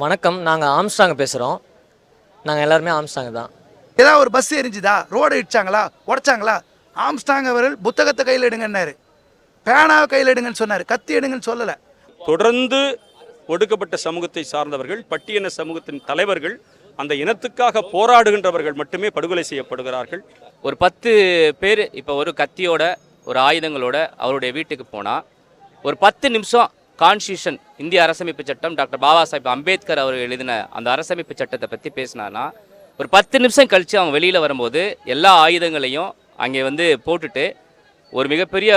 வணக்கம். நாங்கள் ஆம்ஸ்டாங் பேசுகிறோம் நாங்கள் எல்லாருமே ஆம்ஸ்டாங் தான். ஏதாவது ஒரு பஸ் எரிஞ்சுதா? ரோடு இடிச்சாங்களா? உடைச்சாங்களா? ஆம்ஸ்டாங் அவர்கள் புத்தகத்தை கையில் எடுங்கன்னாரு. பேனாவை கையில் எடுங்கன்னு சொன்னார். கத்தி எடுங்கன்னு சொல்லலை. தொடர்ந்து ஒடுக்கப்பட்ட சமூகத்தை சார்ந்தவர்கள் பட்டியல சமூகத்தின் தலைவர்கள் அந்த இனத்துக்காக போராடுகின்றவர்கள் மட்டுமே படுகொலை செய்யப்படுகிறார்கள். ஒரு பத்து பேர் இப்போ ஒரு கத்தியோட ஒரு ஆயுதங்களோட அவருடைய வீட்டுக்கு போனால் ஒரு பத்து நிமிஷம் கான்ஸ்டியூஷன் இந்திய அரசமைப்பு சட்டம் டாக்டர் பாபா சாஹிப் அம்பேத்கர் அவர் எழுதின அந்த அரசமைப்பு சட்டத்தை பற்றி பேசினார்னா ஒரு பத்து நிமிஷம் கழித்து அவங்க வெளியில் வரும்போது எல்லா ஆயுதங்களையும் அங்கே வந்து போட்டுட்டு ஒரு மிகப்பெரிய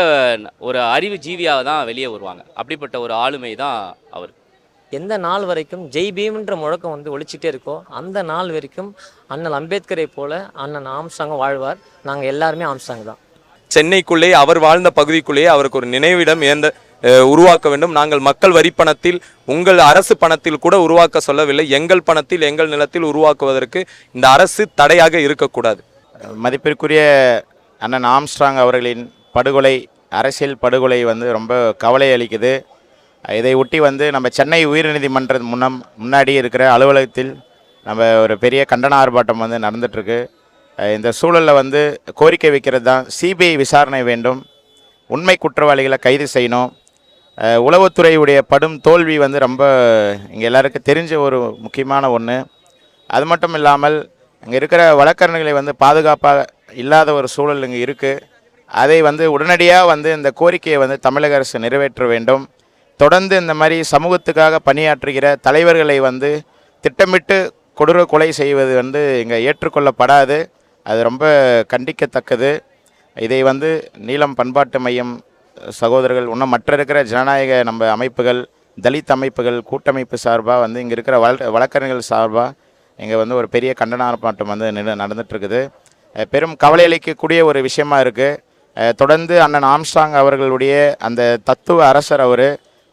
ஒரு அறிவு ஜீவியாக தான் வெளியே வருவாங்க. அப்படிப்பட்ட ஒரு ஆளுமை தான் அவர். எந்த நாள் வரைக்கும் ஜெய் பீம்ன்ற முழக்கம் வந்து ஒழிச்சிட்டே இருக்கோ அந்த நாள் வரைக்கும் அண்ணல் அம்பேத்கரை போல அண்ணன் ஆம்ஸ்டாங் வாழ்வார். நாங்கள் எல்லாருமே ஆம்ஸ்டாங் தான். சென்னைக்குள்ளே அவர் வாழ்ந்த பகுதிக்குள்ளேயே அவருக்கு ஒரு நினைவிடம் ஏந்த உருவாக்க வேண்டும். நாங்கள் மக்கள் வரி பணத்தில் உங்கள் அரசு பணத்தில் கூட உருவாக்க சொல்லவில்லை. எங்கள் பணத்தில் எங்கள் நிலத்தில் உருவாக்குவதற்கு இந்த அரசு தடையாக இருக்கக்கூடாது. மதிப்பிற்குரிய அண்ணன் ஆம்ஸ்ட்ராங் அவர்களின் படுகொலை அரசியல் படுகொலை வந்து ரொம்ப கவலை அளிக்குது. இதை ஒட்டி வந்து நம்ம சென்னை உயர்நீதிமன்ற முன்னம் முன்னாடி இருக்கிற அலுவலகத்தில் நம்ம ஒரு பெரிய கண்டன ஆர்ப்பாட்டம் வந்து நடந்துட்டுருக்கு. இந்த சூழலில் வந்து கோரிக்கை வைக்கிறது தான். சிபிஐ விசாரணை வேண்டும். உண்மை குற்றவாளிகளை கைது செய்யணும். உளவுத்துறையுடைய படும் தோல்வி வந்து ரொம்ப இங்கே எல்லாருக்கும் தெரிஞ்ச ஒரு முக்கியமான ஒன்று அது மட்டும் இல்லாமல் இங்கே இருக்கிற வழக்கறிஞர்களை வந்து பாதுகாப்பாக இல்லாத ஒரு சூழல் இங்கே இருக்குது அதை வந்து உடனடியாக வந்து இந்த கோரிக்கையை வந்து தமிழக அரசு நிறைவேற்ற வேண்டும். தொடர்ந்து இந்த மாதிரி சமூகத்துக்காக பணியாற்றுகிற தலைவர்களை வந்து திட்டமிட்டு கொடூர கொலை செய்வது வந்து இங்கே ஏற்றுக்கொள்ளப்படாது. அது ரொம்ப கண்டிக்கத்தக்கது. இதை வந்து நீலம் பண்பாட்டு மையம் சகோதரர்கள் இன்னும் மற்ற இருக்கிற ஜனநாயக நம்ம அமைப்புகள் தலித் அமைப்புகள் கூட்டமைப்பு சார்பாக வந்து இங்கே இருக்கிற வழ வழக்கறிஞர்கள் சார்பாக இங்கே வந்து ஒரு பெரிய கண்டன ஆர்ப்பாட்டம் வந்து நின்று நடந்துட்டுருக்குது. பெரும் கவலை அளிக்கக்கூடிய ஒரு விஷயமா இருக்குது தொடர்ந்து அண்ணன் ஆம்ஸ்டாங் அவர்களுடைய அந்த தத்துவ அரசர் அவர்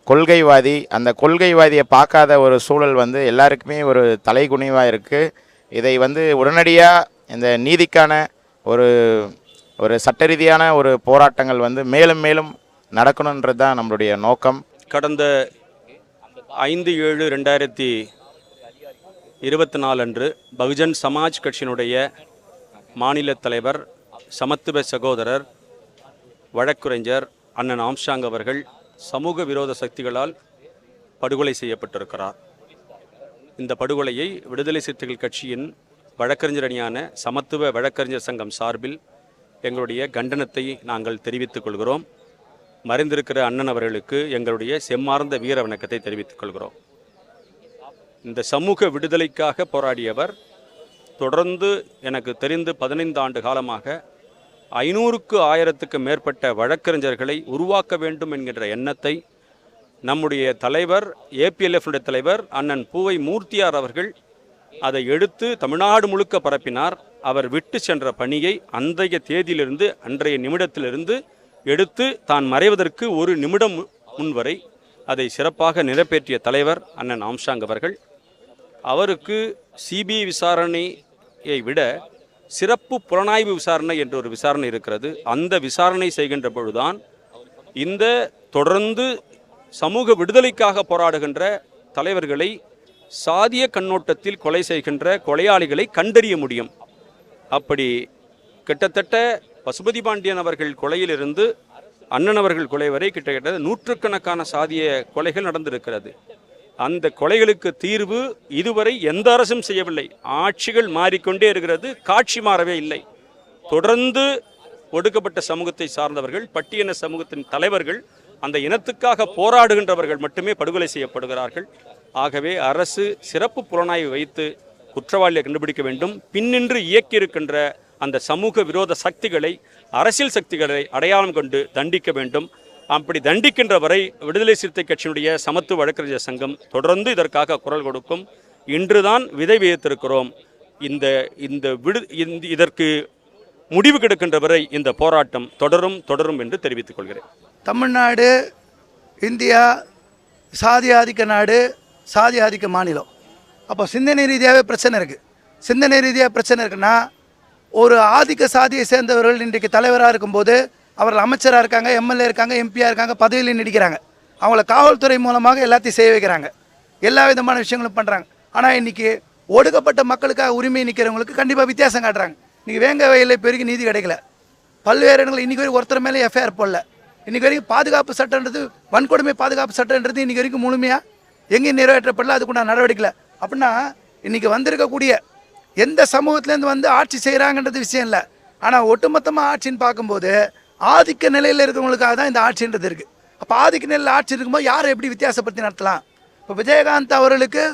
கொள்கைவாதி அந்த கொள்கைவாதியை பார்க்காத ஒரு சூழல் வந்து எல்லாருக்குமே ஒரு தலைகுனிவாக இருக்குது இதை வந்து உடனடியாக இந்த நீதிக்கான ஒரு ஒரு சட்ட ரீதியான ஒரு போராட்டங்கள் வந்து மேலும் மேலும் நடக்கணுன்றது தான் நம்மளுடைய நோக்கம். கடந்த ஐந்து ஏழு ரெண்டாயிரத்தி இருபத்தி நாலு அன்று பகுஜன் சமாஜ் கட்சியினுடைய மாநில தலைவர் சமத்துவ சகோதரர் வழக்குரைஞர் அண்ணன் ஆம்ஷாங் அவர்கள் சமூக விரோத சக்திகளால் படுகொலை செய்யப்பட்டிருக்கிறார். இந்த படுகொலையை விடுதலை சிறுத்தைகள் கட்சியின் வழக்கறிஞர் அணியான சமத்துவ வழக்கறிஞர் சங்கம் சார்பில் எங்களுடைய கண்டனத்தை நாங்கள் தெரிவித்துக் கொள்கிறோம். மறைந்திருக்கிற அண்ணன் அவர்களுக்கு எங்களுடைய செம்மார்ந்த வீர வணக்கத்தை தெரிவித்துக் கொள்கிறோம். இந்த சமூக விடுதலைக்காக போராடியவர் தொடர்ந்து எனக்கு தெரிந்து பதினைந்து ஆண்டு காலமாக ஐநூறுக்கு ஆயிரத்துக்கு மேற்பட்ட வழக்கறிஞர்களை உருவாக்க வேண்டும் என்கின்ற எண்ணத்தை நம்முடைய தலைவர் ஏபிஎல்எஃப்னுடைய தலைவர் அண்ணன் பூவை மூர்த்தியார் அவர்கள் அதை எடுத்து தமிழ்நாடு முழுக்க பரப்பினார். அவர் விட்டு சென்ற பணியை அன்றைய தேதியிலிருந்து அன்றைய நிமிடத்திலிருந்து எடுத்து தான் மறைவதற்கு ஒரு நிமிடம் முன்வரை அதை சிறப்பாக நிறைவேற்றிய தலைவர் அண்ணன் ஆம்ஷாங் அவர்கள். அவருக்கு சிபிஐ விசாரணையை விட சிறப்பு புலனாய்வு விசாரணை என்ற ஒரு விசாரணை இருக்கிறது. அந்த விசாரணை செய்கின்ற பொழுதுதான் இந்த தொடர்ந்து சமூக விடுதலைக்காக போராடுகின்ற தலைவர்களை சாதிய கண்ணோட்டத்தில் கொலை செய்கின்ற கொலையாளிகளை கண்டறிய முடியும். அப்படி கிட்டத்தட்ட பசுபதி பாண்டியன் அவர்கள் கொலையிலிருந்து அண்ணன் அவர்கள் கொலை வரை கிட்டத்தட்ட நூற்றுக்கணக்கான சாதிய கொலைகள் நடந்திருக்கிறது. அந்த கொலைகளுக்கு தீர்வு இதுவரை எந்த அரசும் செய்யவில்லை. ஆட்சிகள் மாறிக்கொண்டே இருக்கிறது காட்சி மாறவே இல்லை. தொடர்ந்து ஒடுக்கப்பட்ட சமூகத்தை சார்ந்தவர்கள் பட்டியன சமூகத்தின் தலைவர்கள் அந்த இனத்துக்காக போராடுகின்றவர்கள் மட்டுமே படுகொலை செய்யப்படுகிறார்கள். ஆகவே அரசு சிறப்பு புலனாய்வு வைத்து குற்றவாளியை கண்டுபிடிக்க வேண்டும். பின்னின்று இயக்கியிருக்கின்ற அந்த சமூக விரோத சக்திகளை அரசியல் சக்திகளை அடையாளம் கொண்டு தண்டிக்க வேண்டும். அப்படி தண்டிக்கின்ற வரை விடுதலை சிறுத்தை கட்சியினுடைய சமத்துவ வழக்கறிஞர் சங்கம் தொடர்ந்து இதற்காக குரல் கொடுக்கும். இன்றுதான் விதை விதைத்திருக்கிறோம். இந்த இந்த விடு இந்த இதற்கு முடிவு கிடக்கின்ற வரை இந்த போராட்டம் தொடரும் தொடரும் என்று தெரிவித்துக் கொள்கிறேன். தமிழ்நாடு இந்தியா சாதி ஆதிக்க நாடு சாதி ஆதிக்க மாநிலம். அப்போ சிந்தனை ரீதியாகவே பிரச்சனை இருக்குது சிந்தனை ரீதியாக பிரச்சனை இருக்குன்னா ஒரு ஆதிக்க சாதியை சேர்ந்தவர்கள் இன்றைக்கு தலைவராக இருக்கும்போது அவர்கள் அமைச்சராக இருக்காங்க எம்எல்ஏ இருக்காங்க எம்பியாக இருக்காங்க பதவியில் நீடிக்கிறாங்க அவங்கள காவல்துறை மூலமாக எல்லாத்தையும் செய்ய வைக்கிறாங்க. எல்லா விதமான விஷயங்களும் பண்ணுறாங்க ஆனால் இன்றைக்கி ஒடுக்கப்பட்ட மக்களுக்காக உரிமை நிற்கிறவங்களுக்கு கண்டிப்பாக வித்தியாசம் காட்டுறாங்க. இன்றைக்கி வேங்க வயலில் பெருகி நீதி கிடைக்கல. பல்வேறு இடங்களில் இன்றைக்கி வரைக்கும் ஒருத்தர் மேலே எஃப்ஐஆர் போடல. இன்றைக்கி வரைக்கும் பாதுகாப்பு சட்டன்றது வன்கொடுமை பாதுகாப்பு சட்டன்றது இன்றைக்கி வரைக்கும் முழுமையாக எங்கேயும் நிறைவேற்றப்படல அதுக்குண்டான நடவடிக்கை அப்படின்னா இன்றைக்கி வந்திருக்கக்கூடிய எந்த சமூகத்துலேருந்து வந்து ஆட்சி செய்கிறாங்கன்றது விஷயம் இல்லை. ஆனால் ஒட்டுமொத்தமாக ஆட்சின்னு பார்க்கும்போது ஆதிக்க நிலையில் இருக்கிறவங்களுக்காக தான் இந்த ஆட்சின்றது இருக்குது அப்போ ஆதிக்க நிலையில் ஆட்சி இருக்கும்போது யாரை எப்படி வித்தியாசப்படுத்தி நடத்தலாம்? இப்போ விஜயகாந்த் அவர்களுக்கு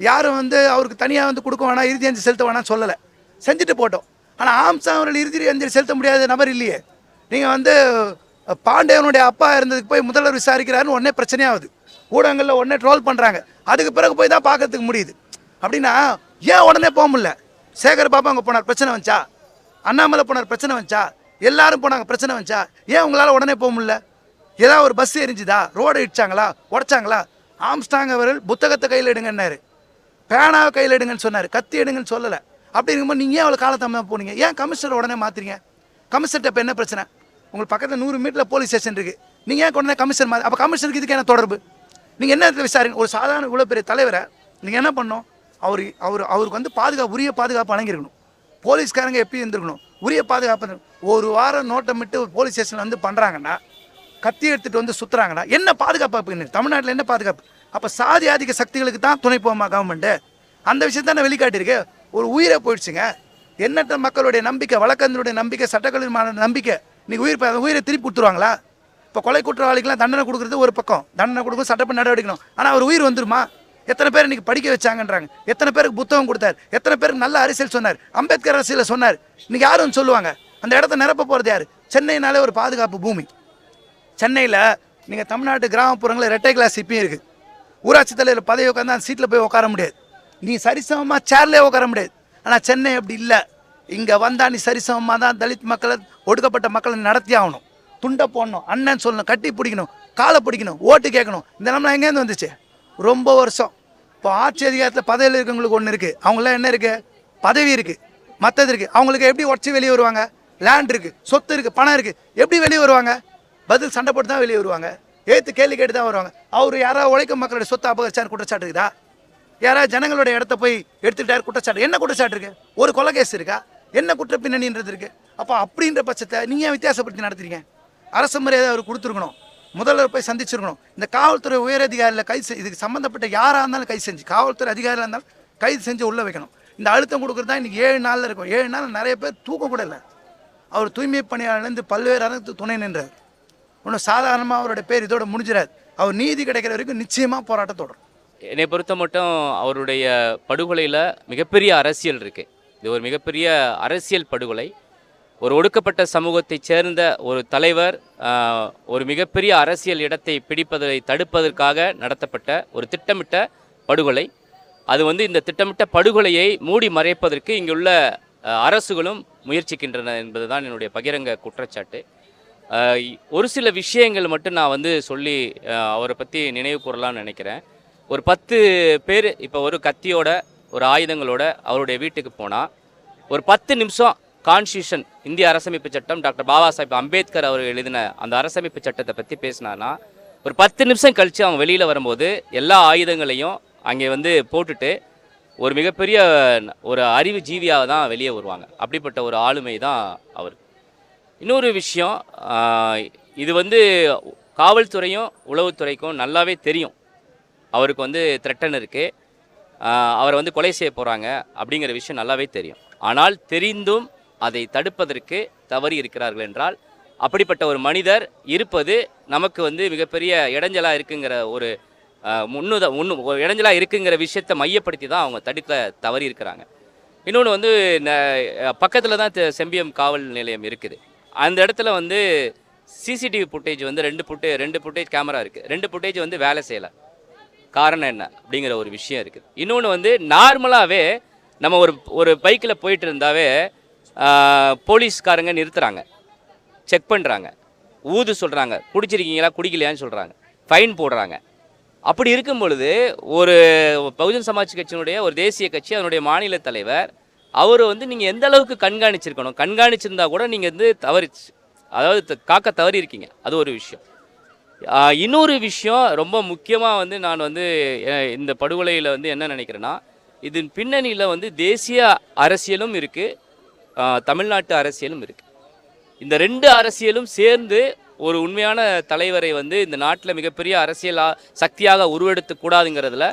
யாரும் வந்து அவருக்கு தனியாக வந்து கொடுக்க வேணாம் இறுதி அஞ்சு செலுத்த வேணாம்னு சொல்லலை. செஞ்சுட்டு போட்டோம். ஆனால் ஆம்சா அவர்கள் இறுதி அஞ்சலி செலுத்த முடியாத நபர் இல்லையே. நீங்கள் வந்து பாண்டியவனுடைய அப்பா இருந்ததுக்கு போய் முதல்வர் விசாரிக்கிறாருன்னு உடனே பிரச்சனையாகுது. ஊடகங்களில் உடனே ட்ரோல் பண்ணுறாங்க அதுக்கு பிறகு போய் தான் பார்க்கறதுக்கு முடியுது. அப்படின்னா ஏன் உடனே போக முடியல? சேகர் பாபா அங்கே போனார் பிரச்சனை வந்துச்சா? அண்ணாமலை போனார் பிரச்சனை வந்துச்சா? எல்லாரும் போனாங்க பிரச்சனை வந்துச்சா? ஏன் உங்களால் உடனே போக முடியல? ஏதாவது ஒரு பஸ் எரிஞ்சுதா? ரோடு இடிச்சாங்களா? உடச்சாங்களா? ஆம்ஸ்டாங் அவர்கள் புத்தகத்தை கையில் எடுங்கன்னாரு. பேனாவை கையில் எடுங்கன்னு சொன்னார். கத்தி எடுங்கன்னு சொல்லலை. அப்படி இருக்கும்போது நீங்கள் ஏன் அவ்வளோ காலத்தாமல் போனீங்க? ஏன் கமிஷனர் உடனே மாற்றுறீங்க கமிஷன்ட்ட இப்போ என்ன பிரச்சனை? உங்களுக்கு பக்கத்தில் நூறு மீட்டரில் போலீஸ் ஸ்டேஷன் இருக்குது நீங்கள் ஏன் உடனே கமிஷன் மாதிரி அப்போ கமிஷனுக்கு இதுக்கு என்ன தொடர்பு? நீங்கள் என்ன இடத்துல விசாரிங்க? ஒரு சாதாரண இவ்வளோ பெரிய தலைவரை நீங்கள் என்ன பண்ணணும்? அவர் அவர் அவருக்கு வந்து பாதுகாப்பு உரிய பாதுகாப்பு வழங்கியிருக்கணும். போலீஸ்காரங்க எப்பயும் இருந்திருக்கணும். உரிய பாதுகாப்பு ஒரு வாரம் நோட்டமிட்டு போலீஸ் ஸ்டேஷன் வந்து பண்ணுறாங்கன்னா கத்தி எடுத்துகிட்டு வந்து சுற்றுறாங்கன்னா என்ன பாதுகாப்பு தமிழ்நாட்டில் என்ன பாதுகாப்பு? அப்போ சாதி ஆதிக்க சக்திகளுக்கு தான் துணை போமா கவர்மெண்ட்டு அந்த விஷயம் தான் வெளிக்காட்டியிருக்கு. ஒரு உயிரை போயிடுச்சுங்க. எண்ணற்ற மக்களுடைய நம்பிக்கை வழக்கறிஞருடைய நம்பிக்கை சட்டக்கல்லூரி நம்பிக்கை. நீங்கள் உயிர் உயிரை திருப்பி கொடுத்துருவாங்களா? இப்போ கொலை குற்றவாளிக்கெல்லாம் தண்டனை கொடுக்குறது ஒரு பக்கம். தண்டனை கொடுக்கும் சட்டப்படி நடவடிக்கணும். ஆனால் அவர் உயிர் வந்துருமா? எத்தனை பேர் இன்னைக்கு படிக்க வச்சாங்கன்றாங்க. எத்தனை பேருக்கு புத்தகம் கொடுத்தார்? எத்தனை பேருக்கு நல்ல அரசியல் சொன்னார்? அம்பேத்கர் அரசியலை சொன்னார். இன்றைக்கி யாரும் சொல்லுவாங்க? அந்த இடத்த நிரப்ப போகிறது யார்? சென்னைனாலே ஒரு பாதுகாப்பு பூமி. சென்னையில் நீங்கள் தமிழ்நாட்டு கிராமப்புறங்களில் ரெட்டை கிளாஸ் இப்பயும் இருக்குது ஊராட்சி தலைவர் பதவி உட்காந்து அந்த சீட்டில் போய் உட்கார முடியாது. நீ சரிசமமாக சேர்லேயே உட்கார முடியாது. ஆனால் சென்னை அப்படி இல்லை. இங்கே வந்தால் நீ சரிசமமாக தான் தலித் மக்களை ஒடுக்கப்பட்ட மக்களை நடத்தி ஆகணும் துண்டை போடணும் அண்ணன் சொல்லணும் கட்டி பிடிக்கணும் காலை பிடிக்கணும் ஓட்டு கேட்கணும். இந்த நிலமெல்லாம் எங்கேருந்து வந்துச்சு? ரொம்ப வருஷம். இப்போ ஆட்சி அதிகாரத்தில் பதவியில் இருக்கவங்களுக்கு ஒன்று இருக்குது அவங்களாம் என்ன இருக்குது பதவி இருக்குது மற்றது இருக்குது அவங்களுக்கு எப்படி உடச்சி வெளியே வருவாங்க? லேண்ட் இருக்குது சொத்து இருக்குது பணம் இருக்குது எப்படி வெளியே வருவாங்க? பதில் சண்டை போட்டு தான் வெளியே வருவாங்க. ஏற்று கேள்வி கேட்டு தான் வருவாங்க. அவர் யாராவது உழைக்கும் மக்களுடைய சொத்தை அபகரிச்சார் குற்றச்சாட்டு இருக்குதா? யாராவது ஜனங்களுடைய இடத்த போய் எடுத்துக்கிட்டார் குற்றச்சாட்டு. என்ன குற்றச்சாட்டு இருக்கு? ஒரு கொலை கேஸ் இருக்கா? என்ன குற்ற பின்னணின்றது இருக்குது அப்போ அப்படின்ற பட்சத்தை நீங்கள் ஏன் வித்தியாசப்படுத்தி நடத்துறீங்க? அரசு மரியாதை அவர் கொடுத்துருக்கணும். முதல்வர் போய் சந்திச்சிருக்கணும். இந்த காவல்துறை உயரதிகாரியில் கைது செய்- இதுக்கு சம்மந்தப்பட்ட யாராக இருந்தாலும் கைது செஞ்சு காவல்துறை அதிகாரியாக இருந்தாலும் கைது செஞ்சு உள்ளே வைக்கணும். இந்த அழுத்தம் கொடுக்குறது தான் இன்றைக்கி ஏழு நாளில் இருக்கும். ஏழு நாள் நிறைய பேர் தூக்கம் கூட இல்லை. அவர் தூய்மை பணியாளர்லேருந்து பல்வேறு அரசு துணை நின்றார். ஒன்றும் சாதாரணமாக அவரோட பேர் இதோட முடிஞ்சிடாது. அவர் நீதி கிடைக்கிற வரைக்கும் நிச்சயமாக போராட்டம் தொடரும். என்னை பொறுத்த மட்டும் அவருடைய படுகொலையில் மிகப்பெரிய அரசியல் இருக்குது இது ஒரு மிகப்பெரிய அரசியல் படுகொலை. ஒரு ஒடுக்கப்பட்ட சமூகத்தைச் சேர்ந்த ஒரு தலைவர் ஒரு மிகப்பெரிய அரசியல் இடத்தை பிடிப்பதை தடுப்பதற்காக நடத்தப்பட்ட ஒரு திட்டமிட்ட படுகொலை. அது வந்து இந்த திட்டமிட்ட படுகொலையை மூடி மறைப்பதற்கு இங்குள்ள அரசுகளும் முயற்சிக்கின்றன என்பதுதான் என்னுடைய பகிரங்க குற்றச்சாட்டு. ஒரு சில விஷயங்கள் மட்டும் நான் வந்து சொல்லி அவரை பற்றி நினைவு கூறலாம்னு நினைக்கிறேன். ஒரு பத்து பேர் இப்போ ஒரு கத்தியோட ஒரு ஆயுதங்களோட அவருடைய வீட்டுக்கு போனால் ஒரு பத்து நிமிஷம் கான்ஸ்டியூஷன் இந்திய அரசமைப்பு சட்டம் டாக்டர் பாபா சாஹிப் அம்பேத்கர் அவர் எழுதின அந்த அரசமைப்பு சட்டத்தை பற்றி பேசினானா ஒரு பத்து நிமிஷம் கழித்து அவங்க வெளியில் வரும்போது எல்லா ஆயுதங்களையும் அங்கே வந்து போட்டுட்டு ஒரு மிகப்பெரிய ஒரு அறிவு ஜீவியாக தான் வெளியே வருவாங்க. அப்படிப்பட்ட ஒரு ஆளுமை தான் அவர். இன்னொரு விஷயம் இது வந்து காவல்துறையும் உளவுத்துறைக்கும் நல்லாவே தெரியும். அவருக்கு வந்து த்ரெட்டன் இருக்குது அவரை வந்து கொலை செய்ய போகிறாங்க அப்படிங்கிற விஷயம் நல்லாவே தெரியும். ஆனால் தெரிந்தும் அதை தடுப்பதற்கு தவறி இருக்கிறார்கள் என்றால் அப்படிப்பட்ட ஒரு மனிதர் இருப்பது நமக்கு வந்து மிகப்பெரிய இடைஞ்சலாக இருக்குங்கிற ஒரு முன்னுத முன்னு ஒரு இடைஞ்சலாக இருக்குங்கிற விஷயத்தை மையப்படுத்தி தான் அவங்க தடுக்க தவறி இருக்கிறாங்க. இன்னொன்று வந்து பக்கத்தில் தான் செம்பியம் காவல் நிலையம் இருக்குது. அந்த இடத்துல வந்து சிசிடிவி ஃபுட்டேஜ் வந்து ரெண்டு புட்டே ரெண்டு ஃபுட்டேஜ் கேமரா இருக்குது ரெண்டு ஃபுட்டேஜ் வந்து வேலை செய்யலை. காரணம் என்ன? அப்படிங்கிற ஒரு விஷயம் இருக்குது. இன்னொன்று வந்து நார்மலாகவே நம்ம ஒரு ஒரு பைக்கில் போயிட்டு இருந்தாவே போலீஸ்காரங்க நிறுத்துகிறாங்க செக் பண்ணுறாங்க ஊது சொல்கிறாங்க குடிச்சிருக்கீங்களா? குடிக்கலையான்னு சொல்கிறாங்க ஃபைன் போடுறாங்க. அப்படி இருக்கும் பொழுது ஒரு பகுஜன் சமாஜ் கட்சியினுடைய ஒரு தேசிய கட்சி அதனுடைய மாநில தலைவர் அவர் வந்து நீங்கள் எந்த அளவுக்கு கண்காணிச்சிருக்கணும்? கண்காணிச்சிருந்தா கூட நீங்கள் வந்து தவறி அதாவது த- காக்க தவறி இருக்கீங்க அது ஒரு விஷயம். இன்னொரு விஷயம் ரொம்ப முக்கியமாக வந்து நான் வந்து இந்த படுகொலையில் வந்து என்ன நினைக்கிறேன்னா இதன் பின்னணியில் வந்து தேசிய அரசியலும் இருக்குது தமிழ்நாட்டு அரசியலும் இருக்குது இந்த ரெண்டு அரசியலும் சேர்ந்து ஒரு உண்மையான தலைவரை வந்து இந்த நாட்டில் மிகப்பெரிய அரசியல் சக்தியாக உருவெடுத்து கூடாதுங்கிறதுல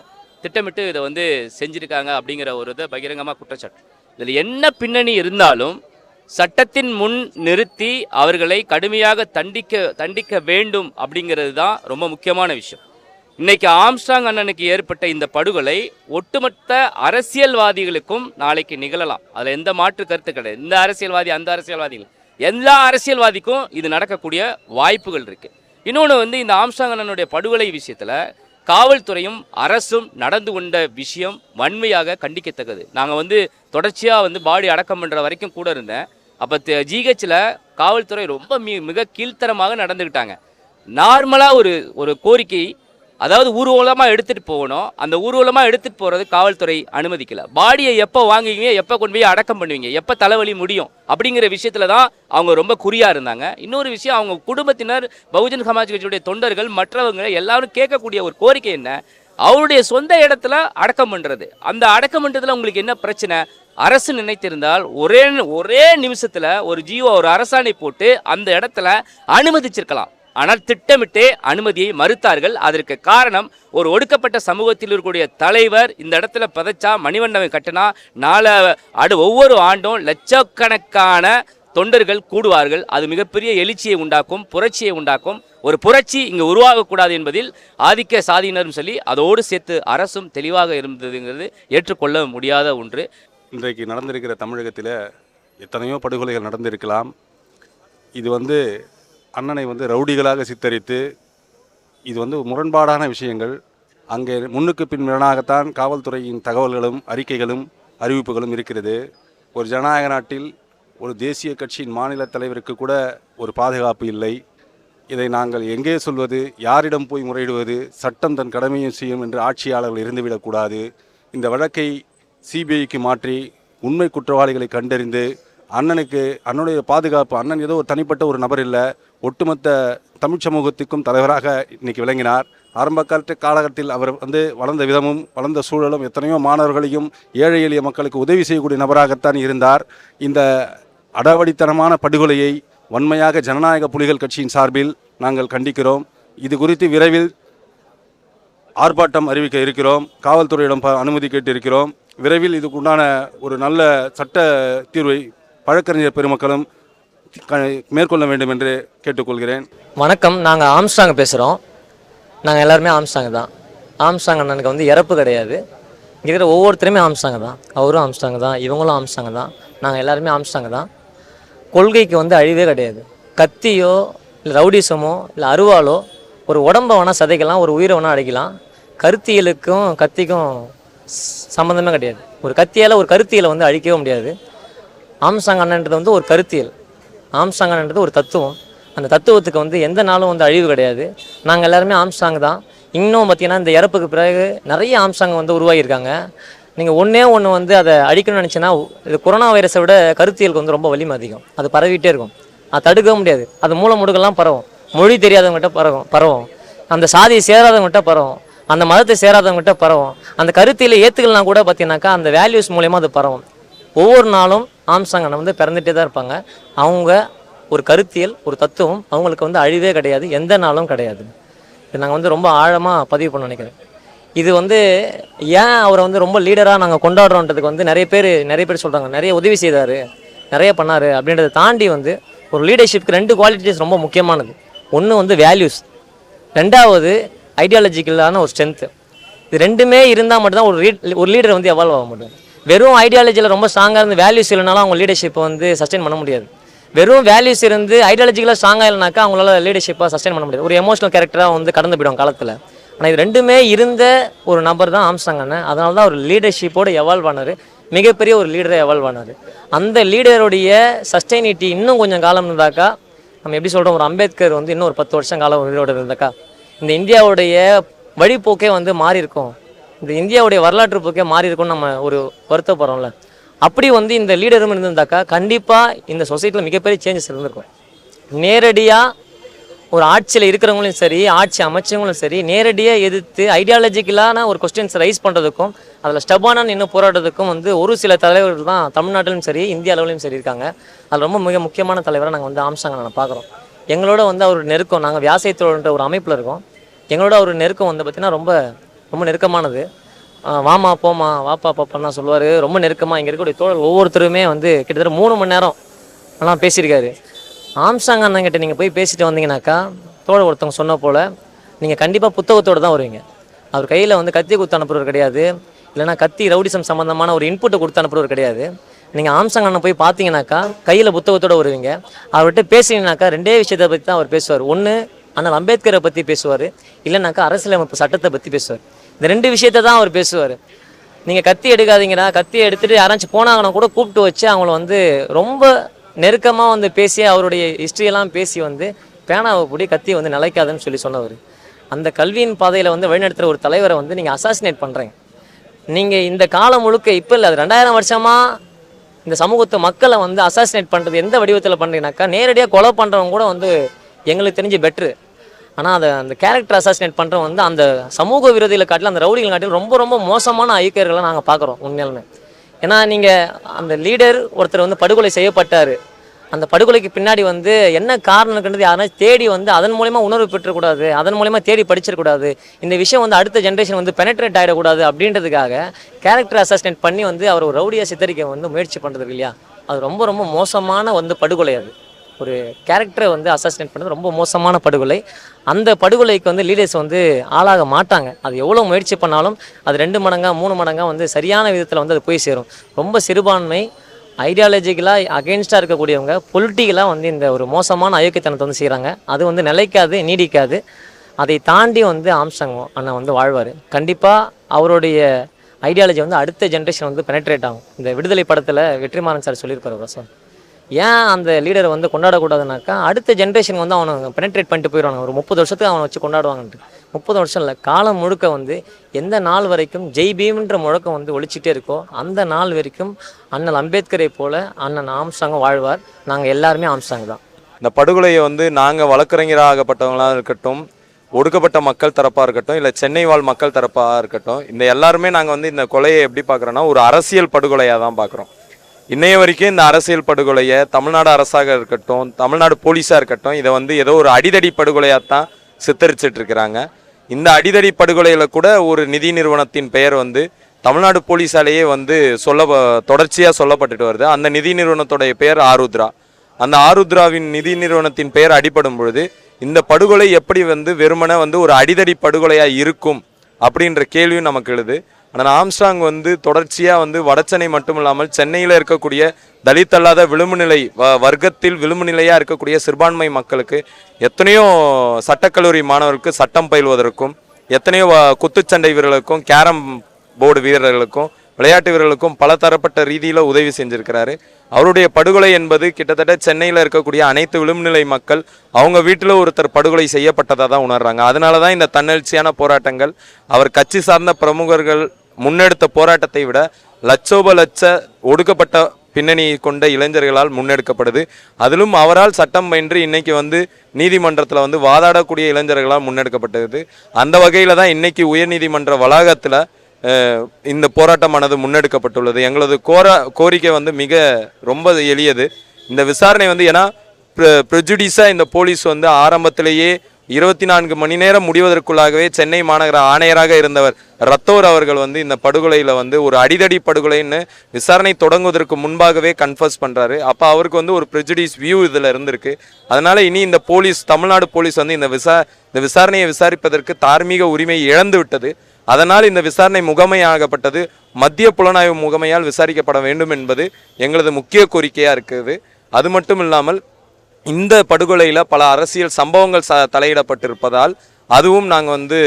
திட்டமிட்டு இதை வந்து செஞ்சுருக்காங்க அப்படிங்கிற ஒரு இதை பகிரங்கமாக குற்றச்சாட்டு. இதில் என்ன பின்னணி இருந்தாலும் சட்டத்தின் முன் நிறுத்தி அவர்களை கடுமையாக தண்டிக்க தண்டிக்க வேண்டும் அப்படிங்கிறது தான் ரொம்ப முக்கியமான விஷயம். இன்னைக்கு ஆம்ஸ்டாங் அண்ணனுக்கு ஏற்பட்ட இந்த படுகொலை ஒட்டுமொத்த அரசியல்வாதிகளுக்கும் நாளைக்கு நிகழலாம். அதில் எந்த மாற்று கருத்து கிடையாது. இந்த அரசியல்வாதி அந்த அரசியல்வாதிகள் எல்லா அரசியல்வாதிக்கும் இது நடக்கக்கூடிய வாய்ப்புகள் இருக்குது இன்னொன்று வந்து இந்த ஆம்ஸ்டாங் அண்ணனுடைய படுகொலை விஷயத்தில் காவல்துறையும் அரசும் நடந்து கொண்ட விஷயம் வன்மையாக கண்டிக்கத்தக்கது. நாங்கள் வந்து தொடர்ச்சியாக வந்து பாடி அடக்கம் பண்ணுற வரைக்கும் கூட இருந்தேன். அப்போ ஜிஹெச்சில் காவல்துறை ரொம்ப மி மிக கீழ்த்தரமாக நடந்துக்கிட்டாங்க நார்மலாக ஒரு ஒரு கோரிக்கை அதாவது ஊர்வலமாக எடுத்துகிட்டு போகணும். அந்த ஊர்வலமாக எடுத்துகிட்டு போகிறது காவல்துறை அனுமதிக்கலை. பாடியை எப்போ வாங்குவீங்க எப்போ கொண்டு போய் அடக்கம் பண்ணுவீங்க எப்போ தலைவலி முடியும் அப்படிங்கிற விஷயத்தில் தான் அவங்க ரொம்ப குறியாக இருந்தாங்க. இன்னொரு விஷயம் அவங்க குடும்பத்தினர் பகுஜன் சமாஜ் கட்சியுடைய தொண்டர்கள் மற்றவங்க எல்லாரும் கேட்கக்கூடிய ஒரு கோரிக்கை என்ன? அவருடைய சொந்த இடத்துல அடக்கம் பண்ணுறது அந்த அடக்கம் பண்ணுறதுல உங்களுக்கு என்ன பிரச்சனை? அரசு நினைத்திருந்தால் ஒரே ஒரே நிமிஷத்தில் ஒரு ஜியோ ஒரு அரசாணை போட்டு அந்த இடத்துல அனுமதிச்சிருக்கலாம். ஆனால் திட்டமிட்டே அனுமதியை மறுத்தார்கள். அதற்கு காரணம் ஒரு ஒடுக்கப்பட்ட சமூகத்தில் இருக்கக்கூடிய தலைவர் இந்த இடத்துல பதைச்சா மணிமண்டபம் கட்டினா நாளை அடு ஒவ்வொரு ஆண்டும் லட்சக்கணக்கான தொண்டர்கள் கூடுவார்கள். அது மிகப்பெரிய எழுச்சியை உண்டாக்கும் புரட்சியை உண்டாக்கும். ஒரு புரட்சி இங்கு உருவாகக்கூடாது என்பதில் ஆதிக்க சாதியினரும் சொல்லி அதோடு சேர்த்து அரசும் தெளிவாக இருந்ததுங்கிறது ஏற்றுக்கொள்ள முடியாத ஒன்று. இன்றைக்கு நடந்திருக்கிற தமிழகத்தில் எத்தனையோ படுகொலைகள் நடந்திருக்கலாம். இது வந்து அண்ணனை வந்து ரவுடிகளாக சித்தரித்து இது வந்து முரண்பாடான விஷயங்கள். அங்கே முன்னுக்கு பின் முரணாகத்தான் காவல்துறையின் தகவல்களும் அறிக்கைகளும் அறிவிப்புகளும் இருக்கிறது. ஒரு ஜனநாயக நாட்டில் ஒரு தேசிய கட்சியின் மாநில தலைவருக்கு கூட ஒரு பாதுகாப்பு இல்லை. இதை நாங்கள் எங்கே சொல்வது யாரிடம் போய் முறையிடுவது சட்டம் தன் கடமையை செய்யும் என்று ஆட்சியாளர்கள் இருந்துவிடக்கூடாது இந்த வழக்கை சிபிஐக்கு மாற்றி உண்மை குற்றவாளிகளை கண்டறிந்து அண்ணனுக்கு அண்ணனுடைய பாதுகாப்பு அண்ணன் ஏதோ ஒரு தனிப்பட்ட ஒரு நபர் இல்லை ஒட்டுமொத்த தமிழ் சமூகத்துக்கும் தலைவராக இன்னைக்கு விளங்கினார். ஆரம்ப காலத்து காலகட்டத்தில் அவர் வந்து வளர்ந்த விதமும் வளர்ந்த சூழலும் எத்தனையோ மாணவர்களையும் ஏழை எளிய மக்களுக்கு உதவி செய்யக்கூடிய நபராகத்தான் இருந்தார். இந்த அடவடித்தனமான படுகொலையை வன்மையாக ஜனநாயக புலிகள் கட்சியின் சார்பில் நாங்கள் கண்டிக்கிறோம். இது குறித்து விரைவில் ஆர்ப்பாட்டம் அறிவிக்க இருக்கிறோம். காவல்துறையிடம் ப- அனுமதி கேட்டிருக்கிறோம். விரைவில் இதுக்குண்டான ஒரு நல்ல சட்ட தீர்வை பழக்கறிஞர் பெருமக்களும் மேற்கொள்ள வேண்டும் என்று கேட்டுக்கொள்கிறேன். வணக்கம். நாங்கள் ஆம்ஸ்டாங் பேசுகிறோம் நாங்கள் எல்லாருமே ஆம்ஸ்டாங் தான். ஆம்ஸ்டாங் அண்ணனுக்கு வந்து இறப்பு கிடையாது. இங்கே இருக்கிற ஒவ்வொருத்தருமே ஆம்ஸ்டாங் தான். அவரும் ஆம்ஸ்டாங் தான். இவங்களும் ஆம்ஸ்டாங் தான். நாங்கள் எல்லாருமே ஆம்ஸ்டாங் தான். கொள்கைக்கு வந்து அழிவே கிடையாது. கத்தியோ இல்லை ரவுடிசமோ இல்லை அருவாளோ ஒரு உடம்ப வேணால் சதைக்கலாம் ஒரு உயிரை வேணால் அடைக்கலாம். கருத்தியலுக்கும் கத்திக்கும் சம்மந்தமே கிடையாது. ஒரு கத்தியால் ஒரு கருத்தியலை வந்து அழிக்கவே முடியாது. ஆம்சாங் அண்ணன்றது வந்து ஒரு கருத்தியல். ஆம்சாங்கன்றது ஒரு தத்துவம். அந்த தத்துவத்துக்கு வந்து எந்த நாளும் வந்து அழிவு கிடையாது. நாங்கள் எல்லாருமே ஆம்சாங் தான். இன்னும் பார்த்தீங்கன்னா இந்த இறப்புக்கு பிறகு நிறைய ஆம்சாங் வந்து உருவாகியிருக்காங்க. நீங்கள் ஒன்றே ஒன்று வந்து அதை அழிக்கணும்னு நினச்சின்னா இது கொரோனா வைரஸை விட கருத்தியலுக்கு வந்து ரொம்ப வலிமை அதிகம். அது பரவிட்டே இருக்கும். அது தடுக்கவே முடியாது. அது மூலம் முடுக்கெல்லாம் பரவும். மொழி தெரியாதவங்ககிட்ட பரவும் பரவும். அந்த சாதியை சேராதவங்ககிட்ட பரவும். அந்த மதத்தை சேராதவங்ககிட்ட பரவும். அந்த கருத்தியில் ஏற்றுக்கலாம் கூட பார்த்தீங்கன்னாக்கா அந்த வேல்யூஸ் மூலயமா அது பரவும். ஒவ்வொரு நாளும் ஆம்சாங் அண்ணன் வந்து பிறந்துட்டே தான் இருப்பாங்க. அவங்க ஒரு கருத்தியல் ஒரு தத்துவம் அவங்களுக்கு வந்து அழிவே கிடையாது எந்த நாளும் கிடையாது. இது நாங்கள் வந்து ரொம்ப ஆழமாக பதிவு பண்ண நினைக்கிறேன். இது வந்து ஏன் அவரை வந்து ரொம்ப லீடராக நாங்கள் கொண்டாடுறோன்றதுக்கு வந்து நிறைய பேர் நிறைய பேர் சொல்கிறாங்க நிறைய உதவி செய்தார் நிறைய பண்ணார் அப்படின்றத தாண்டி வந்து ஒரு லீடர்ஷிப்க்கு ரெண்டு குவாலிட்டிஸ் ரொம்ப முக்கியமானது. ஒன்று வந்து வேல்யூஸ் ரெண்டாவது ஐடியாலஜிக்கலான ஒரு ஸ்ட்ரென்த்து இது ரெண்டுமே இருந்தால் மட்டும்தான் ஒரு ஒரு லீடர் வந்து எவால்வ் ஆக முடியும். வெறும் ஐடியாலஜியில் ரொம்ப ஸ்ட்ராங்காக இருந்து வேல்யூஸ் இல்லைனாலும் அவங்க லீடர்ஷிப்பை வந்து சஸ்டெயின் பண்ண முடியாது. வெறும் வேல்யூஸ் இருந்து ஐடியாலஜிக்கலாக ஸ்ட்ராங்காக இல்லைனாக்கா அவங்களால லீடர்ஷிப்பாக சஸ்டெயின் பண்ண முடியாது. ஒரு எமோஷனல் கேரக்டராக வந்து கடந்து போயிடும் காலத்தில். ஆனால் இது ரெண்டுமே இருந்த ஒரு நபர் தான் ஆம்சாங் அண்ணன். அதனால தான் ஒரு லீடர்ஷிப்போடு எவால்வ் ஆனார். மிகப்பெரிய ஒரு லீடரை எவால்வ் ஆனார். அந்த லீடருடைய சஸ்டைனிட்டி இன்னும் கொஞ்சம் காலம் இருந்தாக்கா நம்ம எப்படி சொல்கிறோம் ஒரு அம்பேத்கர் வந்து இன்னும் ஒரு பத்து வருஷம் காலம் உயிரோடு இருந்தாக்கா இந்த இந்தியாவுடைய வழிப்போக்கே வந்து மாறி இருக்கும் இந்த இந்தியாவுடைய வரலாற்று போக்கே மாறி இருக்கும்னு நம்ம ஒரு வருத்தப்படுறோம்ல. அப்படி வந்து இந்த லீடரும் இருந்திருந்தாக்கா கண்டிப்பாக இந்த சொசைட்டியில் மிகப்பெரிய சேஞ்சஸ் இருந்திருக்கும். நேரடியாக ஒரு ஆட்சியில் இருக்கிறவங்களும் சரி ஆட்சி அமைச்சவங்களும் சரி நேரடியாக எதிர்த்து ஐடியாலஜிக்கலான ஒரு கொஸ்டின்ஸ் ரைஸ் பண்ணுறதுக்கும் அதில் ஸ்டபான நின்று போராடுறதுக்கும் வந்து ஒரு சில தலைவர்கள் தான் தமிழ்நாட்டிலும் சரி இந்திய அளவுலையும் சரி இருக்காங்க. அதில் ரொம்ப மிக முக்கியமான தலைவராக நாங்கள் வந்து ஆம்சாங்க நாங்கள் பார்க்குறோம். எங்களோட வந்து அவர் நெருக்கம் நாங்கள் வியாசயத்தோன்ற ஒரு அமைப்பில் இருக்கோம். எங்களோட ஒரு நெருக்கம் வந்து பார்த்திங்கன்னா ரொம்ப ரொம்ப நெருக்கமானது. வாமா போமா வாப்பா பாப்பான்னு சொல்லுவார். ரொம்ப நெருக்கமாக இங்கே இருக்கக்கூடிய தோழர் ஒவ்வொருத்தருமே வந்து கிட்டத்தட்ட மூணு மணி நேரம் எல்லாம் பேசியிருக்காரு. ஆம்சாங் அண்ணங்கிட்ட நீங்கள் போய் பேசிட்டு வந்தீங்கன்னாக்கா தோழர் ஒருத்தவங்க சொன்ன போல் நீங்கள் கண்டிப்பாக புத்தகத்தோடு தான் வருவீங்க. அவர் கையில் வந்து கத்தி கொடுத்து அனுப்புறவர் கிடையாது. இல்லைனா கத்தி ரவுடிசம் சம்மந்தமான ஒரு இன்புட்டை கொடுத்து அனுப்புறவர் கிடையாது. நீங்கள் ஆம்சங் அண்ணன் போய் பார்த்தீங்கன்னாக்கா கையில் புத்தகத்தோடு வருவீங்க. அவர்கிட்ட பேசினீங்கனாக்கா ரெண்டே விஷயத்தை பற்றி தான் அவர் பேசுவார். ஒன்று அண்ணல் அம்பேத்கரை பற்றி பேசுவார். இல்லைனாக்கா அரசியலமைப்பு சட்டத்தை பற்றி பேசுவார். இந்த ரெண்டு விஷயத்த தான் அவர் பேசுவார். நீங்கள் கத்தி எடுக்காதீங்கடா கத்தி எடுத்துகிட்டு யாராச்சும் போனாங்கன்னா கூட கூப்பிட்டு வச்சு அவங்கள வந்து ரொம்ப நெருக்கமாக வந்து பேசி அவருடைய ஹிஸ்ட்ரியெல்லாம் பேசி வந்து பேனாவை பிடி கத்தி வந்து நிலைக்காதுன்னு சொல்லி சொன்னவர். அந்த கல்வியின் பாதையில் வந்து வழிநடத்துகிற ஒரு தலைவரை வந்து நீங்கள் அசாசினேட் பண்ணுறீங்க நீங்கள் இந்த காலம் முழுக்க இப்போ இல்லை அது ரெண்டாயிரம் வருஷமாக இந்த சமூகத்து மக்களை வந்து அசாசினேட் பண்ணுறது எந்த வடிவத்தில் பண்ணுறீங்கனாக்கா நேரடியாக கொலை பண்ணுறவங்க கூட வந்து எங்களுக்கு தெரிஞ்சு பெட்ரு ஆனால் அதை அந்த கேரக்டர் அசாசினேட் பண்ணுறவங்க வந்து அந்த சமூக விரோதிகளை காட்டிலும் அந்த ரவுடிகளை காட்டிலும் ரொம்ப ரொம்ப மோசமான ஐக்கியர்களை நாங்கள் பார்க்குறோம் உண்மையாலுமே. ஏன்னா நீங்கள் அந்த லீடர் ஒருத்தர் வந்து படுகொலை செய்யப்பட்டார். அந்த படுகொலைக்கு பின்னாடி வந்து என்ன காரணம் இருக்குன்றது யாராச்சும் தேடி வந்து அதன் மூலயமா உணர்வு பெற்றக்கூடாது அதன் மூலயமா தேடி படிச்சிடக்கூடாது இந்த விஷயம் வந்து அடுத்த ஜென்ரேஷன் வந்து பெனட்ரேட் ஆகிடக்கூடாது அப்படின்றதுக்காக கேரக்டர் அசாசினேட் பண்ணி வந்து அவர் ஒரு ரவுடியாக சித்தரிக்க வந்து முயற்சி பண்ணுறது இல்லையா? அது ரொம்ப ரொம்ப மோசமான வந்து படுகொலை அது. ஒரு கேரக்டரை வந்து அசாசினேட் பண்ணது ரொம்ப மோசமான படுகொலை. அந்த படுகொலைக்கு வந்து லீடர்ஸ் வந்து ஆளாக மாட்டாங்க. அது எவ்வளோ முயற்சி பண்ணாலும் அது ரெண்டு மடங்காக மூணு மடங்காக வந்து சரியான விதத்தில் வந்து அது போய் சேரும். ரொம்ப சிறுபான்மை ஐடியாலஜிக்கலாக அகெயின்ஸ்டாக இருக்கக்கூடியவங்க பொலிட்டிக்கலாக வந்து இந்த ஒரு மோசமான அயோக்கியத்தனத்தை வந்து செய்கிறாங்க அது வந்து நிலைக்காது நீடிக்காது. அதை தாண்டி வந்து ஆம்சங் அண்ணன் வந்து வாழ்வார். கண்டிப்பாக அவருடைய ஐடியாலஜி வந்து அடுத்த ஜென்ரேஷன் வந்து பெனட்ரேட் ஆகும். இந்த விடுதலை படத்தில் வெற்றிமாறன் சார் சொல்லியிருப்பார் சார் ஏன் அந்த லீடரை வந்து கொண்டாடக்கூடாதுனாக்கா அடுத்த ஜென்ரேஷன் வந்து அவனை பெனட்ரேட் பண்ணிட்டு போயிடுவாங்க ஒரு முப்பது வருஷத்துக்கு அவனை வச்சு கொண்டாடுவாங்கன்ட்டு. முப்பது வருஷம் இல்லை காலம் முழுக்க வந்து எந்த நாள் வரைக்கும் ஜெய் பீம்ன்ற முழக்கம் வந்து ஒழிச்சிட்டே இருக்கோ அந்த நாள் வரைக்கும் அண்ணல் அம்பேத்கரை போல அண்ணன் ஆம்சாங்க வாழ்வார். நாங்கள் எல்லாருமே ஆம்சாங் தான். இந்த படுகொலையை வந்து நாங்கள் வழக்கறிஞராகப்பட்டவங்களாக இருக்கட்டும் ஒடுக்கப்பட்ட மக்கள் தரப்பாக இருக்கட்டும் இல்லை சென்னை வாழ் மக்கள் தரப்பாக இருக்கட்டும் இந்த எல்லாருமே நாங்கள் வந்து இந்த கொலையை எப்படி பார்க்குறோன்னா ஒரு அரசியல் படுகொலையாக தான் பார்க்குறோம். இன்னைய வரைக்கும் இந்த அரசியல் படுகொலையை தமிழ்நாடு அரசாக இருக்கட்டும் தமிழ்நாடு போலீஸாக இருக்கட்டும் இதை வந்து ஏதோ ஒரு அடிதடி படுகொலையாக தான் சித்தரிச்சிட்டு இருக்கிறாங்க. இந்த அடிதடி படுகொலையில் கூட ஒரு நிதி நிறுவனத்தின் பெயர் வந்து தமிழ்நாடு போலீஸாலேயே வந்து சொல்ல தொடர்ச்சியாக சொல்லப்பட்டுட்டு வருது. அந்த நிதி நிறுவனத்துடைய பெயர் ஆருத்ரா. அந்த ஆருத்ராவின் நிதி நிறுவனத்தின் பெயர் அடிபடும் பொழுது இந்த படுகொலை எப்படி வந்து வெறுமனே வந்து ஒரு அடிதடி படுகொலையாக இருக்கும் அப்படின்ற கேள்வியும் நமக்கு எழுது. ஆனால் ஆம்ஸ்டாங் வந்து தொடர்ச்சியாக வந்து வடச்சென்னை மட்டும் இல்லாமல் சென்னையில் இருக்கக்கூடிய தலித் அல்லாத விளிம்பு நிலை வ வர்க்கத்தில் விளிம்பு நிலையாக இருக்கக்கூடிய சிறுபான்மை மக்களுக்கு எத்தனையோ சட்டக்கல்லூரி மாணவர்களுக்கு சட்டம் பயில்வதற்கும் எத்தனையோ குத்துச்சண்டை வீரர்களுக்கும் கேரம் போர்டு வீரர்களுக்கும் விளையாட்டு வீரர்களுக்கும் பல தரப்பட்ட ரீதியில் உதவி செஞ்சுருக்கிறாரு. அவருடைய படுகொலை என்பது கிட்டத்தட்ட சென்னையில் இருக்கக்கூடிய அனைத்து விளிம்புநிலை மக்கள் அவங்க வீட்டில் ஒருத்தர் படுகொலை செய்யப்பட்டதாக தான் உணர்றாங்க. அதனால தான் இந்த தன்னெழுச்சியான போராட்டங்கள் அவர் கட்சி சார்ந்த பிரமுகர்கள் முன்னெடுத்த போராட்டத்தை விட லட்சோப லட்ச ஒடுக்கப்பட்ட பின்னணி கொண்ட இளைஞர்களால் முன்னெடுக்கப்படுது. அதிலும் அவரால் சட்டம் பயின்று இன்னைக்கு வந்து நீதிமன்றத்தில் வந்து வாதாடக்கூடிய இளைஞர்களால் முன்னெடுக்கப்பட்டது. அந்த வகையில் தான் இன்னைக்கு உயர்நீதிமன்ற வளாகத்தில் இந்த போராட்டமானது முன்னெடுக்கப்பட்டுள்ளது. எங்களது கோர கோரிக்கை வந்து மிக ரொம்ப எளியது. இந்த விசாரணை வந்து ஏன்னா ப்ரெஜுடிஸாக இந்த போலீஸ் வந்து ஆரம்பத்திலேயே இருபத்தி நான்கு மணி நேரம் முடிவதற்குள்ளாகவே சென்னை மாநகர ஆணையராக இருந்தவர் ரத்தோர் அவர்கள் வந்து இந்த படுகொலையில் வந்து ஒரு அடிதடி படுகொலைன்னு விசாரணை தொடங்குவதற்கு முன்பாகவே கன்ஃபர்ஸ் பண்ணுறாரு அப்போ அவருக்கு வந்து ஒரு ப்ரிஜுடிஸ் வியூ இதில் இருந்திருக்கு. அதனால் இனி இந்த போலீஸ் தமிழ்நாடு போலீஸ் வந்து இந்த விசா இந்த விசாரணையை விசாரிப்பதற்கு தார்மீக உரிமை இழந்து விட்டது. அதனால் இந்த விசாரணை முகமையாகப்பட்டது. மத்திய புலனாய்வு முகமையால் விசாரிக்கப்பட வேண்டும் என்பது எங்களது முக்கிய கோரிக்கையாக இருக்குது. அது மட்டும் இல்லாமல் இந்த படுகொலையில் பல அரசியல் சம்பவங்கள் ச தலையிடப்பட்டிருப்பதால் அதுவும் நாங்கள் வந்து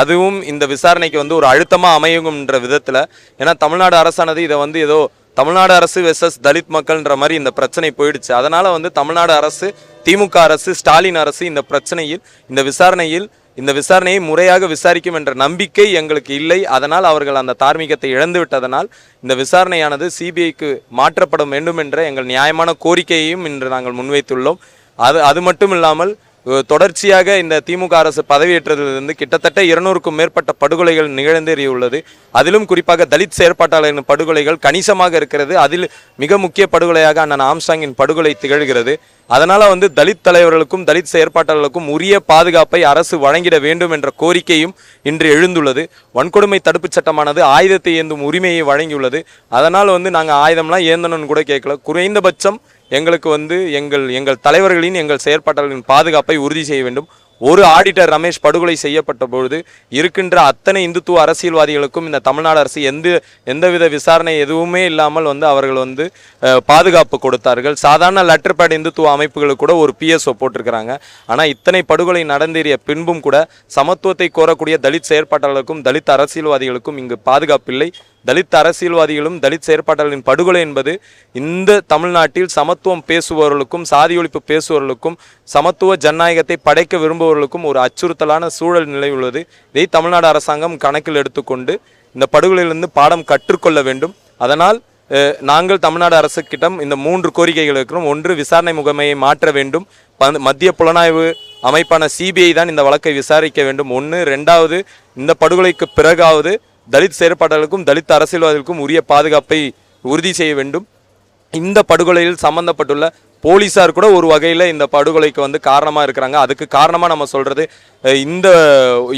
அதுவும் இந்த விசாரணைக்கு வந்து ஒரு அழுத்தமாக அமையுங்கன்ற விதத்தில் ஏன்னா தமிழ்நாடு அரசானது இதை வந்து ஏதோ தமிழ்நாடு அரசு வெர்சஸ் தலித் மக்கள்ன்ற மாதிரி இந்த பிரச்சனை போயிடுச்சு. அதனால் வந்து தமிழ்நாடு அரசு திமுக அரசு ஸ்டாலின் அரசு இந்த பிரச்சனையில் இந்த விசாரணையில் இந்த விசாரணையை முறையாக விசாரிக்கும் என்ற நம்பிக்கை எங்களுக்கு இல்லை. அதனால் அவர்கள் அந்த தார்மீகத்தை இழந்து விட்டதனால் இந்த விசாரணையானது சிபிஐக்கு மாற்றப்பட வேண்டும் என்ற எங்கள் நியாயமான கோரிக்கையையும் இன்று நாங்கள் முன்வைத்துள்ளோம். அது அது மட்டும் இல்லாமல் தொடர்ச்சியாக இந்த திமுக அரசு பதவியேற்றதிலிருந்து கிட்டத்தட்ட இருநூறுக்கும் மேற்பட்ட படுகொலைகள் நிகழ்ந்தேறியுள்ளது. அதிலும் குறிப்பாக தலித் செயற்பாட்டாளரின் படுகொலைகள் கணிசமாக இருக்கிறது. அதில் மிக முக்கிய படுகொலையாக அண்ணன் ஆம்சாங்கின் படுகொலை திகழ்கிறது. அதனால் வந்து தலித் தலைவர்களுக்கும் தலித் செயற்பாட்டாளர்களுக்கும் உரிய பாதுகாப்பை அரசு வழங்கிட வேண்டும் என்ற கோரிக்கையும் இன்று எழுந்துள்ளது. வன்கொடுமை தடுப்புச் சட்டமானது ஆயுதத்தை ஏந்தும் உரிமையை வழங்கியுள்ளது. அதனால் வந்து நாங்கள் ஆயுதம்லாம் ஏந்தணும்னு கூட கேட்கல. குறைந்தபட்சம் எங்களுக்கு வந்து எங்கள் எங்கள் தலைவர்களின் எங்கள் செயற்பாட்டாளர்களின் பாதுகாப்பை உறுதி செய்ய வேண்டும். ஒரு ஆடிட்டர் ரமேஷ் படுகொலை செய்யப்பட்ட பொழுது இருக்கின்ற அத்தனை இந்துத்துவ அரசியல்வாதிகளுக்கும் இந்த தமிழ்நாடு அரசு எந்த எந்தவித விசாரணை எதுவுமே இல்லாமல் வந்து அவர்கள் வந்து பாதுகாப்பு கொடுத்தார்கள். சாதாரண லெட்டர் பேட் இந்துத்துவ அமைப்புகளுக்கு கூட ஒரு பிஎஸ்ஓ போட்டிருக்கிறாங்க. ஆனால் இத்தனை படுகொலை நடந்தேறிய பின்பும் கூட சமத்துவத்தை கோரக்கூடிய தலித் செயற்பாட்டாளர்களுக்கும் தலித் அரசியல்வாதிகளுக்கும் இங்கு பாதுகாப்பில்லை. தலித் அரசியல்வாதிகளும் தலித் செயற்பாட்டாளர்களின் படுகொலை என்பது இந்த தமிழ்நாட்டில் சமத்துவம் பேசுபவர்களுக்கும் சாதி ஒழிப்பு பேசுபவர்களுக்கும் சமத்துவ ஜனநாயகத்தை படைக்க விரும்புபவர்களுக்கும் ஒரு அச்சுறுத்தலான சூழல் நிலை உள்ளது. இதை தமிழ்நாடு அரசாங்கம் கணக்கில் எடுத்துக்கொண்டு இந்த படுகொலையிலிருந்து பாடம் கற்றுக்கொள்ள வேண்டும். அதனால் நாங்கள் தமிழ்நாடு அரசுக்கிடம் இந்த மூன்று கோரிக்கைகள் இருக்கிறோம். ஒன்று விசாரணை முகமையை மாற்ற வேண்டும். மத்திய புலனாய்வு அமைப்பான சிபிஐ தான் இந்த வழக்கை விசாரிக்க வேண்டும். ஒன்று ரெண்டாவது இந்த படுகொலைக்கு பிறகாவது தலித் செயற்பாட்டாளர்களுக்கும் தலித் அரசியல்வாதிகளுக்கும் உரிய பாதுகாப்பை உறுதி செய்ய வேண்டும். இந்த படுகொலையில் சம்பந்தப்பட்டுள்ள போலீசார் கூட ஒரு வகையில் இந்த படுகொலைக்கு வந்து காரணமாக இருக்கிறாங்க. அதுக்கு காரணமாக நம்ம சொல்கிறது இந்த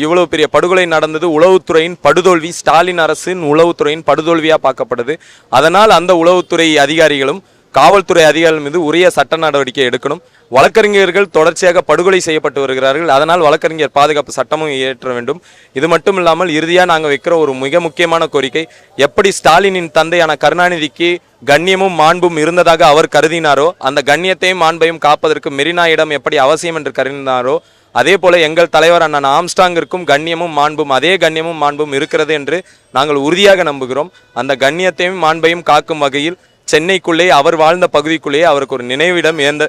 இவ்வளோ பெரிய படுகொலை நடந்தது உளவுத்துறையின் படுதோல்வி ஸ்டாலின் அரசின் உளவுத்துறையின் படுதோல்வியாக பார்க்கப்படுது. அதனால் அந்த உளவுத்துறை அதிகாரிகளும் காவல்துறை அதிகாரிகள் மீது உரிய சட்ட நடவடிக்கை எடுக்கணும். வழக்கறிஞர்கள் தொடர்ச்சியாக படுகொலை செய்யப்பட்டு வருகிறார்கள். அதனால் வழக்கறிஞர் பாதுகாப்பு சட்டமும் இயற்ற வேண்டும். இது மட்டும் இல்லாமல் இறுதியாக நாங்கள் வைக்கிற ஒரு மிக முக்கியமான கோரிக்கை எப்படி ஸ்டாலினின் தந்தையான கருணாநிதிக்கு கண்ணியமும் மாண்பும் இருந்ததாக அவர் கருதினாரோ அந்த கண்ணியத்தையும் மாண்பையும் காப்பதற்கு மெரினா இடம் எப்படி அவசியம் என்று கருதினாரோ அதே போல எங்கள் தலைவர் அண்ணன் ஆம்ஸ்டாங்கிற்கும் கண்ணியமும் மாண்பும் அதே கண்ணியமும் மாண்பும் இருக்கிறது என்று நாங்கள் உறுதியாக நம்புகிறோம். அந்த கண்ணியத்தையும் மாண்பையும் காக்கும் வகையில் சென்னைக்குள்ளே அவர் வாழ்ந்த பகுதிக்குள்ளேயே அவருக்கு ஒரு நினைவிடம் ஏந்த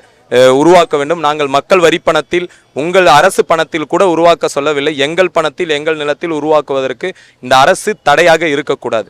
உருவாக்க வேண்டும். நாங்கள் மக்கள் வரி பணத்தில் உங்கள் அரசு பணத்தில் கூட உருவாக்க சொல்லவில்லை. எங்கள் பணத்தில் எங்கள் நிலத்தில் உருவாக்குவதற்கு இந்த அரசு தடையாக இருக்கக்கூடாது.